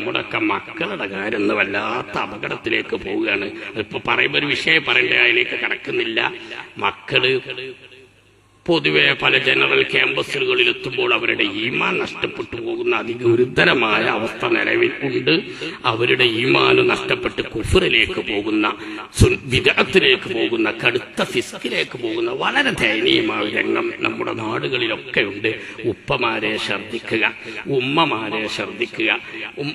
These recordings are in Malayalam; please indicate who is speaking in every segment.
Speaker 1: നമ്മുടെയൊക്കെ മക്കളുടെ കാര്യം ഒന്ന് വല്ലാത്ത അപകടത്തിലേക്ക് പോവുകയാണ്. ഇപ്പൊ പറയുമ്പോ ഒരു വിഷയം പറയണ്ടേ? അതിലേക്ക് കിടക്കുന്നില്ല. മക്കൾ പൊതുവെ പല ജനറൽ ക്യാമ്പസുകളിൽ എത്തുമ്പോൾ അവരുടെ ഈമാൻ നഷ്ടപ്പെട്ടു പോകുന്ന അതിഗുരുതരമായ അവസ്ഥ നിലവിൽ ഉണ്ട്. അവരുടെ ഈമാന് നഷ്ടപ്പെട്ട് കുഫറിലേക്ക് പോകുന്ന വിദഗ്ധത്തിലേക്ക് പോകുന്ന കടുത്ത ഫിസ്കിലേക്ക് പോകുന്ന വളരെ ദയനീയമായ രംഗം നമ്മുടെ നാടുകളിലൊക്കെ ഉണ്ട്. ഉപ്പമാരെ ഛർദിക്കുക ഉമ്മമാരെ ഛർദിക്കുക.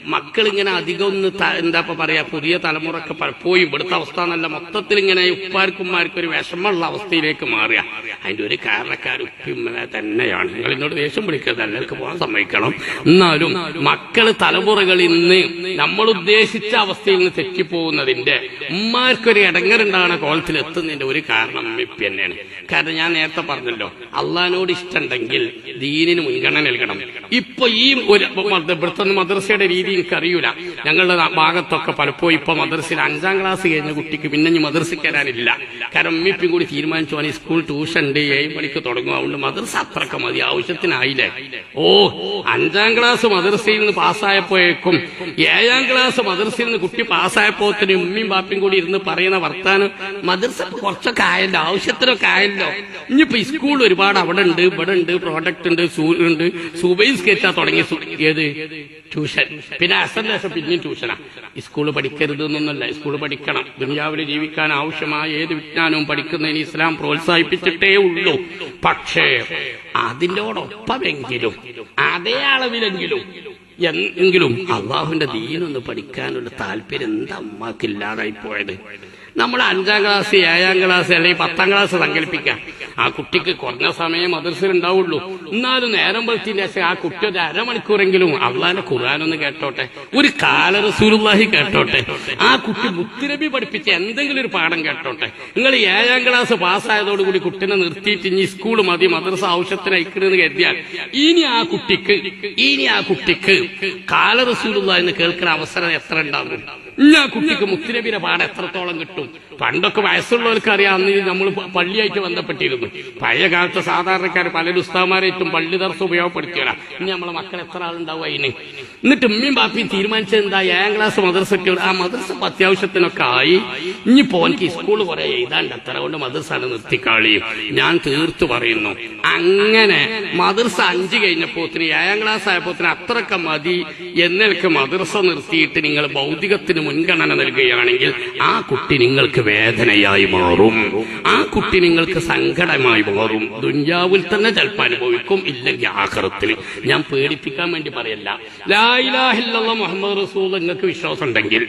Speaker 1: മക്കളിങ്ങനെ അധികം ഒന്ന് എന്താ പറയാ പുതിയ തലമുറയ്ക്ക് പലപ്പോഴും ഇവിടുത്തെ അവസ്ഥ നല്ല മൊത്തത്തിൽ ഇങ്ങനെ ഉപ്പാർക്കും ഉമ്മാർക്കും ഒരു വിഷമമുള്ള അവസ്ഥയിലേക്ക് മാറുക. അതിന്റെ ഒരു കാരണക്കാർ ഉപ്പിമ്മനെ തന്നെയാണ്. നിങ്ങൾ എന്നോട് ദേഷ്യം പിടിക്കരുത്. എല്ലാവർക്ക് പോകാൻ സമ്മതിക്കണം. എന്നാലും മക്കൾ തലമുറകൾ ഇന്ന് നമ്മൾ ഉദ്ദേശിച്ച അവസ്ഥയിൽ നിന്ന് തെറ്റിപ്പോകുന്നതിന്റെ ഉമ്മാർക്കൊരു ഇടങ്ങറുണ്ടാകുന്ന കോലത്തിൽ എത്തുന്നതിന്റെ ഒരു കാരണം ഇപ്പി തന്നെയാണ്. കാരണം ഞാൻ നേരത്തെ പറഞ്ഞല്ലോ അള്ളഹാനോട് ഇഷ്ടമുണ്ടെങ്കിൽ ദീനിന് മുൻഗണന നൽകണം. ഇപ്പൊ ഈ ഒരു ഇവിടുത്തെ മദ്രസയുടെ രീതി എനിക്കറിയൂല. ഞങ്ങളുടെ ഭാഗത്തൊക്കെ പലപ്പോഴും ഇപ്പൊ മദ്രസയിൽ അഞ്ചാം ക്ലാസ് കഴിഞ്ഞ കുട്ടിക്ക് പിന്നെ ഇനി മദ്രസ കയറാനില്ല. കാരണം ഉമ്മിപ്പും കൂടി തീരുമാനിച്ചു സ്കൂൾ ട്യൂഷൻ ഉണ്ട് ഏഴ് മണിക്ക് തുടങ്ങും. അതുകൊണ്ട് മദ്രസ അത്രക്ക മതി. ആവശ്യത്തിനായില്ലേ? ഓ അഞ്ചാം ക്ലാസ് മദ്രസയിൽ നിന്ന് പാസ്സായപ്പോഴേക്കും ഏഴാം ക്ലാസ് മദ്രസയിൽ നിന്ന് കുട്ടി പാസ്സായപ്പോത്തിന് ഉമ്മയും ബാപ്പയും കൂടി ഇരുന്ന് പറയുന്ന വർത്താനം. മദ്രസ കുറച്ചൊക്കെ ആയല്ലോ ആവശ്യത്തിനൊക്കെ ആയല്ലോ. ഇനിയിപ്പോ സ്കൂൾ ഒരുപാട് അവിടെ ഉണ്ട് ഇവിടെ ഉണ്ട് പ്രോഡക്റ്റ് ഉണ്ട് ഉണ്ട്. സുബൈസ് സ്കെച്ചാ തുടങ്ങി ഏത്? ട്യൂഷൻ. പിന്നെ അസൽ പിന്നെയും ട്യൂഷനാ. സ്കൂൾ പഠിക്കരുത് എന്നൊന്നല്ല സ്കൂൾ പഠിക്കണം. ദുനിയാവിൽ ജീവിക്കാൻ ആവശ്യമായ ഏത് വിജ്ഞാനവും പഠിക്കുന്നതിന് ഇസ്ലാം പ്രോത്സാഹിപ്പിച്ചിട്ടേ ഉള്ളൂ. പക്ഷേ അതിനോടൊപ്പമെങ്കിലും അതേ അളവിലെങ്കിലും എങ്കിലും അള്ളാഹുവിന്റെ ദീനൊന്ന് പഠിക്കാനുള്ള താല്പര്യം എന്താ അമ്മക്കില്ലാതായി പോയത്? നമ്മൾ അഞ്ചാം ക്ലാസ് ഏഴാം ക്ലാസ് അല്ലെങ്കിൽ പത്താം ക്ലാസ് സങ്കല്പിക്കാം. ആ കുട്ടിക്ക് കുറഞ്ഞ സമയം മദർസിൽ ഉണ്ടാവുള്ളൂ. എന്നാലും നേരം വെളുത്തിന്റെ ശേഷം ആ കുട്ടി ഒരു അരമണിക്കൂറെങ്കിലും അള്ളാന്റെ ഖുർആാനൊന്ന് കേട്ടോട്ടെ. ഒരു കാലറസൂലുള്ളാഹി കേട്ടോട്ടെ. ആ കുട്ടി മുത്തുരബി പഠിപ്പിച്ച എന്തെങ്കിലും ഒരു പാഠം കേട്ടോട്ടെ. നിങ്ങൾ ഏഴാം ക്ലാസ് പാസ്സായതോടുകൂടി കുട്ടിനെ നിർത്തിയിട്ട് ഇനി സ്കൂൾ മതി മദ്രസ ആവശ്യത്തിന് അയക്കണമെന്ന് കരുതിയാൽ ഇനി ആ കുട്ടിക്ക് ഇനി ആ കുട്ടിക്ക് കാലറസൂലുള്ള എന്ന് കേൾക്കുന്ന അവസരം എത്ര ഉണ്ടാകും ഇനി കുട്ടിക്കും മുത്തുനബിയുടെ പാഠം എത്രത്തോളം കിട്ടും. പണ്ടൊക്കെ വയസ്സുള്ളവർക്ക് അറിയാം നമ്മൾ പള്ളിയായിട്ട് ബന്ധപ്പെട്ടിരുന്നു. പഴയ കാലത്ത് സാധാരണക്കാർ പല ഉസ്താമാരായിട്ടും പള്ളി ദർശ ഉപയോഗപ്പെടുത്തിയവരാ. ഇനി നമ്മളെ മക്കൾ എത്ര ആളുണ്ടാവും അതിന്? എന്നിട്ട് ഉമ്മയും ബാപ്പിയും തീരുമാനിച്ചത് എന്താ? ഏഴാം ക്ലാസ് മദ്രസ ആ മദ്രസ അത്യാവശ്യത്തിനൊക്കെ ആയി. ഇനി എനിക്ക് സ്കൂൾ കുറെ എഴുതാണ്ട്. അത്ര കൊണ്ട് മദ്രസാണ് നിർത്തിക്കാളിയും ഞാൻ തീർത്തു പറയുന്നു. അങ്ങനെ മദ്രസ അഞ്ച് കഴിഞ്ഞപ്പോത്തിന് ഏഴാം ക്ലാസ് ആയപ്പോത്തിന് അത്രക്ക മതി. എന്നൊക്കെ മദ്രസ നിർത്തിയിട്ട് നിങ്ങൾ ഭൗതികത്തിന് മുൻഗണന നൽകുകയാണെങ്കിൽ ആ കുട്ടി നിങ്ങൾക്ക് വേദനയായി മാറും. ആ കുട്ടി നിങ്ങൾക്ക് സങ്കടമായി മാറും. ദുഞ്ചാവിൽ തന്നെ ചിലപ്പോൾ അനുഭവിക്കും. ഇല്ലെങ്കിൽ ആഹ്റത്തിൽ. ഞാൻ പേടിപ്പിക്കാൻ വേണ്ടി പറയല്ല. ലായിലാഹില്ല മുഹമ്മദ് റസൂൽ നിങ്ങൾക്ക് വിശ്വാസം ഉണ്ടെങ്കിൽ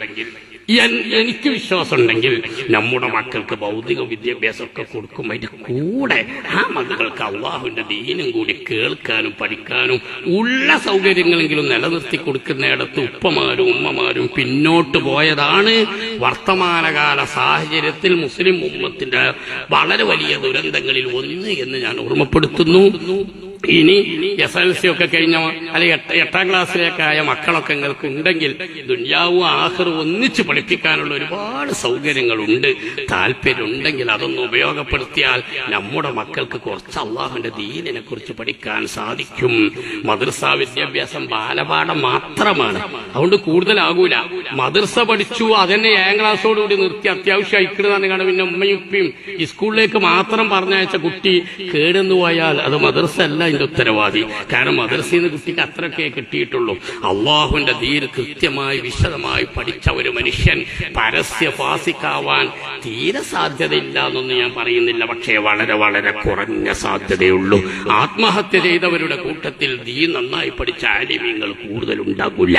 Speaker 1: എനിക്ക് വിശ്വാസം ഉണ്ടെങ്കിൽ നമ്മുടെ മക്കൾക്ക് ഭൗതിക വിദ്യാഭ്യാസമൊക്കെ കൊടുക്കും. അതിന്റെ കൂടെ ആ മക്കൾക്ക് അള്ളാഹുവിന്റെ ദീനും കൂടി കേൾക്കാനും പഠിക്കാനും ഉള്ള സൗകര്യങ്ങളെങ്കിലും നിലനിർത്തി കൊടുക്കുന്നിടത്ത് ഉപ്പമാരും ഉമ്മമാരും പിന്നോട്ട് പോയതാണ് വർത്തമാനകാല സാഹചര്യത്തിൽ മുസ്ലിം ഉമ്മത്തിന്റെ വളരെ വലിയ ദുരന്തങ്ങളിൽ ഒന്ന് എന്ന് ഞാൻ ഓർമ്മപ്പെടുത്തുന്നു. ഇനി എസ് എൽ സി ഒക്കെ കഴിഞ്ഞ അല്ലെങ്കിൽ എട്ട- ക്ലാസ്സിലേക്കായ മക്കളൊക്കെ നിങ്ങൾക്ക് ഉണ്ടെങ്കിൽ ദുന്യാവും ആഹ്റും ഒന്നിച്ച് പഠിപ്പിക്കാനുള്ള ഒരുപാട് സൗകര്യങ്ങളുണ്ട്. താല്പര്യമുണ്ടെങ്കിൽ അതൊന്ന് ഉപയോഗപ്പെടുത്തിയാൽ നമ്മുടെ മക്കൾക്ക് കുറച്ച് അള്ളാഹുവിന്റെ ദീനിനെ കുറിച്ച് പഠിക്കാൻ സാധിക്കും. മദ്രസ വിദ്യാഭ്യാസം ബാലപാഠം മാത്രമാണ്. അതുകൊണ്ട് കൂടുതലാകൂല. മദ്രസ പഠിച്ചു അതന്നെ ഏഴാം ക്ലാസ്സോടുകൂടി നിർത്തി അത്യാവശ്യം ഐക്യതാണ് കാരണം പിന്നെ ഉമ്മയും ഉപ്പയും. സ്കൂളിലേക്ക് മാത്രം പറഞ്ഞയച്ച കുട്ടി കേടുന്നു പോയാൽ അത് മദ്രസ അല്ല അതിന്റെ ഉത്തരവാദി. കാരണം മദ്രസയിൽ നിന്ന് കുട്ടിക്ക് അത്രയൊക്കെ കിട്ടിയിട്ടുള്ളൂ. അള്ളാഹുവിന്റെ ധീര് കൃത്യമായി വിശദമായി പഠിച്ച ഒരു മനുഷ്യൻ പരസ്യ ഫാസിക്കാവാൻ തീരെ സാധ്യതയില്ല എന്നൊന്നും ഞാൻ പറയുന്നില്ല. പക്ഷേ വളരെ വളരെ കുറഞ്ഞ സാധ്യതയുള്ളൂ. ആത്മഹത്യ ചെയ്തവരുടെ കൂട്ടത്തിൽ ദീ നന്നായി പഠിച്ച ആലിമ്യങ്ങൾ കൂടുതൽ ഉണ്ടാകൂല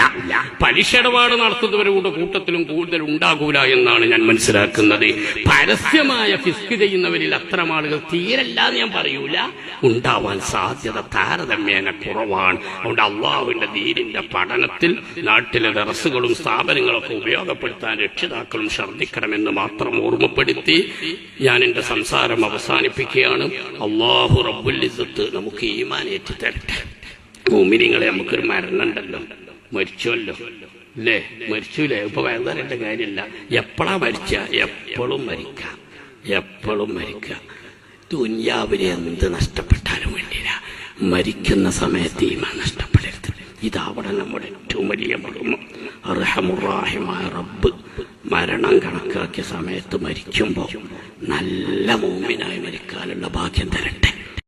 Speaker 1: പലിശ ഇടപാട് നടത്തുന്നവരുടെ കൂട്ടത്തിലും കൂടുതൽ ഉണ്ടാകൂല എന്നാണ് ഞാൻ മനസ്സിലാക്കുന്നത്. പരസ്യമായ ഫിസ്ക് ചെയ്യുന്നവരിൽ അത്തരം ആളുകൾ തീരല്ല എന്ന് ഞാൻ പറയൂല. ഉണ്ടാവാൻ സാധ്യത താരതമ്യേന കുറവാണ്. അതുകൊണ്ട് അള്ളാഹുവിന്റെ ദീനിന്റെ പഠനത്തിൽ നാട്ടിലെ ദറസുകളും സ്ഥാപനങ്ങളൊക്കെ ഉപയോഗപ്പെടുത്താൻ രക്ഷിതാക്കളും ശ്രദ്ധിക്കണമെന്ന് മാത്രം ഓർമ്മപ്പെടുത്തി ഞാൻ എന്റെ സംസാരം അവസാനിപ്പിക്കുകയാണ്. അള്ളാഹു റബ്ബുല്ലിസത്ത് നമുക്ക് ഈമാനേറ്റ് തരട്ടെ. ഭൂമിനിങ്ങളെ നമുക്കൊരു മരണം ഉണ്ടല്ലോ മരിച്ചല്ലോ അല്ലേ? മരിച്ചൂലേ? ഇപ്പൊ വേദനയുടെ കാര്യമില്ല. എപ്പോഴാ മരിച്ച? എപ്പോഴും മരിക്കാം. എപ്പോഴും മരിക്കാം. ദുന്യാവിനെ എന്ത് നഷ്ടപ്പെട്ടാലും വേണ്ടിയില്ല മരിക്കുന്ന സമയത്ത് ഈമാൻ നഷ്ടപ്പെടരുത്. ഇതാവണം നമ്മുടെ ഏറ്റവും വലിയ മർമ്മം അർഹമുറാഹിമായ റബ്ബ് മരണം കണക്കാക്കിയ സമയത്ത് മരിക്കുമ്പോൾ നല്ല മൂമിനായി മരിക്കാനുള്ള ഭാഗ്യം തരട്ടെ.